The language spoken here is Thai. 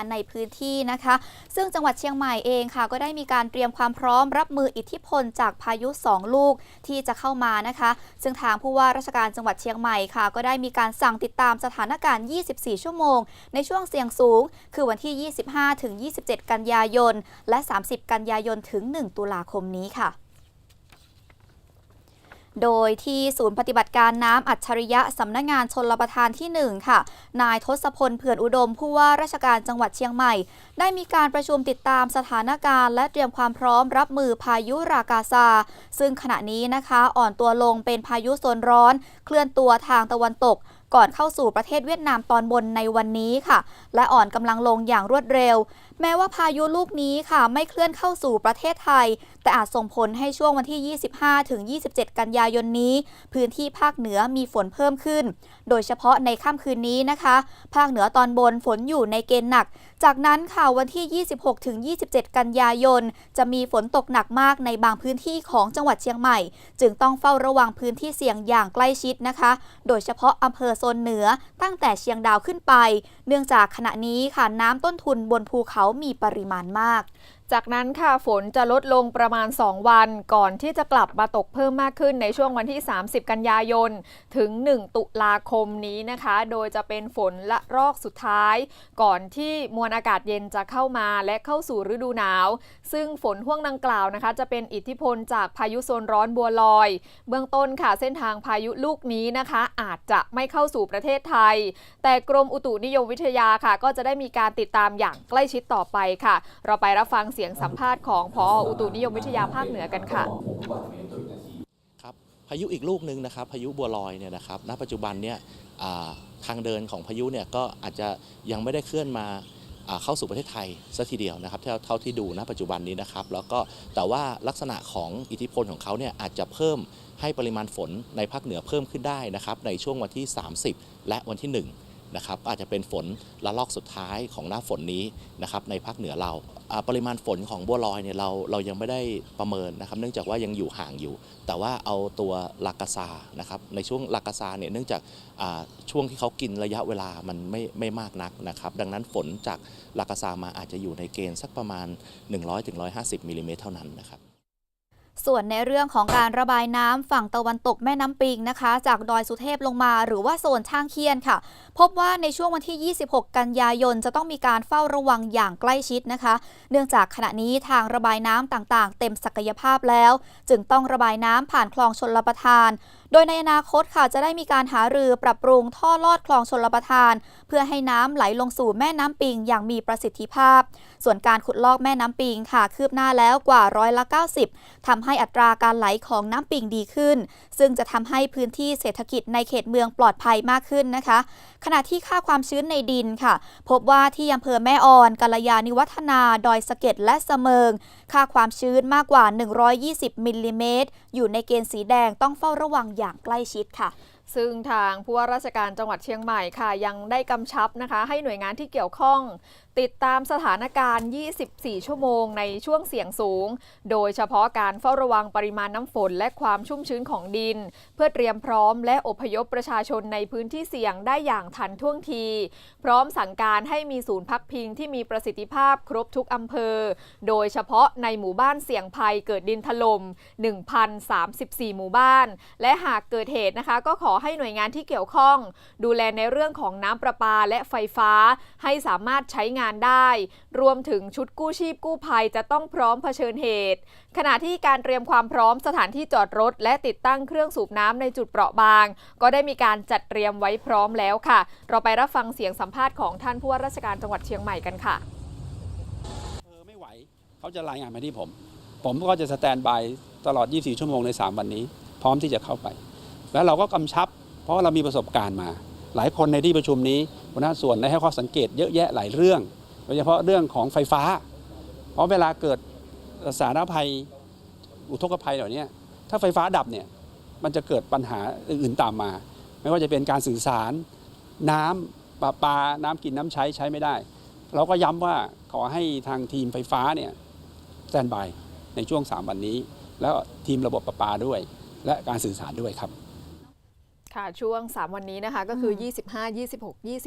คะในพื้นที่นะคะ ซึ่งจังหวัดเชียงใหม่เองค่ะ ก็ได้มีการเตรียมความพร้อมรับมืออิทธิพลจากพายุ 2 ลูกที่จะเข้ามานะคะ ซึ่งทางผู้ว่าราชการจังหวัดเชียงใหม่ค่ะ ก็ได้มีการสั่งติดตามสถานการณ์ 24 ชั่วโมง ในช่วงเสี่ยงสูง คือวันที่ 25 ถึง 27 กันยายน และ 30 กันยายน ถึง 1 ตุลาคมนี้ค่ะ โดยที่ศูนย์ปฏิบัติการน้ำอัจฉริยะสำนักงานชนรประทานที่ 1 ค่ะ นายทศพลเผื่อนอุดมผู้ว่าราชการจังหวัดเชียงใหม่ ได้มีการประชุมติดตามสถานการณ์ และเตรียมความพร้อมรับมือพายุรากาซา ซึ่งขณะนี้นะคะอ่อนตัวลงเป็นพายุโซนร้อน เคลื่อนตัวทางตะวันตกก่อนเข้าสู่ประเทศเวียดนามตอนบนในวันนี้ค่ะ และอ่อนกำลังลงอย่างรวดเร็ว แม้ว่าพายุลูกนี้ค่ะไม่เคลื่อนเข้าสู่ประเทศไทย แต่อาจส่งผลให้ช่วงวันที่ 25 ถึง 27 กันยายนนี้ พื้นที่ภาคเหนือมีฝนเพิ่มขึ้น โดยเฉพาะในค่ำคืนนี้นะคะ ภาคเหนือตอนบนฝนอยู่ในเกณฑ์หนัก จากนั้นค่ะวันที่ 26 ถึง 27 กันยายน จะมีฝนตกหนักมากในบางพื้นที่ของจังหวัดเชียงใหม่ จึงต้องเฝ้าระวังพื้นที่เสี่ยงอย่างใกล้ชิดนะคะ โดยเฉพาะอำเภอโซนเหนือตั้งแต่เชียงดาวขึ้นไป เนื่องจากขณะนี้ค่ะน้ำต้นทุนบนภูเขามีปริมาณมาก จากนั้นค่ะฝนจะลดลงประมาณ 2 วัน ก่อนที่จะกลับมาตกเพิ่มมากขึ้นในช่วงวันที่ 30 กันยายน ถึง 1 ตุลาคมนี้นะคะ โดยจะเป็นฝนละรอกสุดท้าย ก่อนที่มวลอากาศเย็นจะเข้ามาและเข้าสู่ฤดูหนาว ซึ่งฝนห่วงดังกล่าวนะคะ จะเป็นอิทธิพลจากพายุโซนร้อนบัวลอย เบื้องต้นค่ะเส้นทางพายุลูกนี้นะคะ อาจจะไม่เข้าสู่ประเทศไทย แต่กรมอุตุนิยมวิทยาค่ะ ก็จะได้มีการติดตามอย่างใกล้ชิดต่อไปค่ะ เราไปรับฟังเสียงสัมภาษณ์ของพออุตุนิยมวิทยาภาคเหนือกันค่ะครับพายุอีกลูกหนึ่งนะครับพายุบัวลอยเนี่ยนะครับณปัจจุบันเนี่ยทางเดินของพายุเนี่ยก็อาจจะยังไม่ได้เคลื่อนมาเข้าสู่ประเทศไทยสัทีเดียวนะครับเท่าเท่าที่ดูณปัจจุบันนี้นะครับ แล้วก็แต่ว่าลักษณะของอิทธิพลของเขาเนี่ยอาจจะเพิ่มให้ปริมาณฝนในภาคเหนือเพิ่มขึ้นได้นะครับในช่วงวันที่ 30 และวันที่ 1 นะครับอาจจะเป็นฝนระลอกสุดท้ายของหน้าฝนนี้นะครับในภาคเหนือเราปริมาณฝนของบัวลอยเนี่ยเราเรายังไม่ได้ประเมินนะครับ เนื่องจากว่ายังอยู่ห่างอยู่ แต่ว่าเอาตัวลากาซานะครับในช่วงลากาซาเนี่ยเนื่องจากช่วงที่เขากินระยะเวลามันไม่ไม่มากนักนะครับ ดังนั้นฝนจากลากาซามาอาจจะอยู่ในเกณฑ์สักประมาณ 100-150มิลลิเมตรเท่านั้นนะครับ ส่วนในเรื่องของการระบายน้ำฝั่งตะวันตกแม่น้ำปิงนะคะ จากดอยสุเทพลงมาหรือว่าโซนช่างเคียนค่ะ พบว่าในช่วงวันที่ 26 กันยายน จะต้องมีการเฝ้าระวังอย่างใกล้ชิดนะคะ เนื่องจากขณะนี้ทางระบายน้ำต่างๆ เต็มศักยภาพแล้ว จึงต้องระบายน้ำผ่านคลองชนลประทาน โดยในอนาคตค่ะจะได้มีการหารือปรับปรุงท่อลอดคลองชนลประทาน เพื่อให้น้ำไหลลงสู่แม่น้ำปิงอย่างมีประสิทธิภาพ ส่วนการขุดลอกแม่น้ำปิงค่ะ คืบหน้าแล้วกว่าร้อยละ90ทำให้อัตราการไหลของน้ำปิงดีขึ้น ซึ่งจะทำให้พื้นที่เศรษฐกิจในเขตเมืองปลอดภัยมากขึ้นนะคะ ขณะที่ค่าความชื้นในดินค่ะ พบว่าที่อำเภอแม่ออนกาลยานิวัฒนาดอยสะเก็ดและสะเมิง ค่าความชื้นมากกว่า 120 มิลลิเมตรอยู่ในเกณฑ์สีแดงต้องเฝ้าระวังอย่างใกล้ชิดค่ะ ซึ่งทางผู้ว่าราชการจังหวัดเชียงใหม่ค่ะ ยังได้กำชับนะคะ ให้หน่วยงานที่เกี่ยวข้อง ติดตามสถานการณ์ 24 ชั่วโมงในช่วงเสี่ยงสูง โดยเฉพาะการเฝ้าระวังปริมาณน้ำฝนและความชุ่มชื้นของดิน เพื่อเตรียมพร้อมและอพยพประชาชนในพื้นที่เสี่ยงได้อย่างทันท่วงที พร้อมสั่งการให้มีศูนย์พักพิงที่มีประสิทธิภาพครบทุกอำเภอ โดยเฉพาะในหมู่บ้านเสี่ยงภัยเกิดดินถล่ม 1,034 หมู่บ้าน และหากเกิดเหตุนะคะก็ขอให้หน่วยงานที่เกี่ยวข้อง ดูแลในเรื่องของน้ำประปาและไฟฟ้า ให้สามารถใช้งานได้ รวมถึงชุดกู้ชีพกู้ภัยจะต้องพร้อมเผชิญเหตุ ขณะที่การเตรียมความพร้อมสถานที่จอดรถ และติดตั้งเครื่องสูบน้ำในจุดเปราะบาง ก็ได้มีการจัดเตรียมไว้พร้อมแล้วค่ะ เราไปรับฟังเสียงสัมภาษณ์ของท่านผู้ว่าราชการจังหวัดเชียงใหม่กันค่ะเออไม่ไหวเขาจะรายงานมาที่ผม ผมก็จะสแตนบายตลอด 24 ชั่วโมงใน 3 วันนี้ พร้อมที่จะเข้าไป แล้วเราก็กำชับ เพราะเรามีประสบการณ์มา หลายคนในที่ประชุมนี้หัวหน้าส่วนได้ให้ข้อสังเกตเยอะแยะหลายเรื่องโดยเฉพาะเรื่องของไฟฟ้า เพราะเวลาเกิดสาธารณภัยอุทกภัยเหล่านี้ถ้าไฟฟ้าดับเนี่ยมันจะเกิดปัญหาอื่นๆตามมา ไม่ว่าจะเป็นการสื่อสารน้ำประปาน้ำกินน้ำใช้ใช้ไม่ได้ เราก็ย้ำว่าขอให้ทางทีมไฟฟ้าเนี่ยแตนบายในช่วง 3 วันนี้ แล้วทีมระบบประปาด้วย และการสื่อสารด้วยครับ ค่ะช่วง 3 วันนี้นะคะก็คือ 25 26 27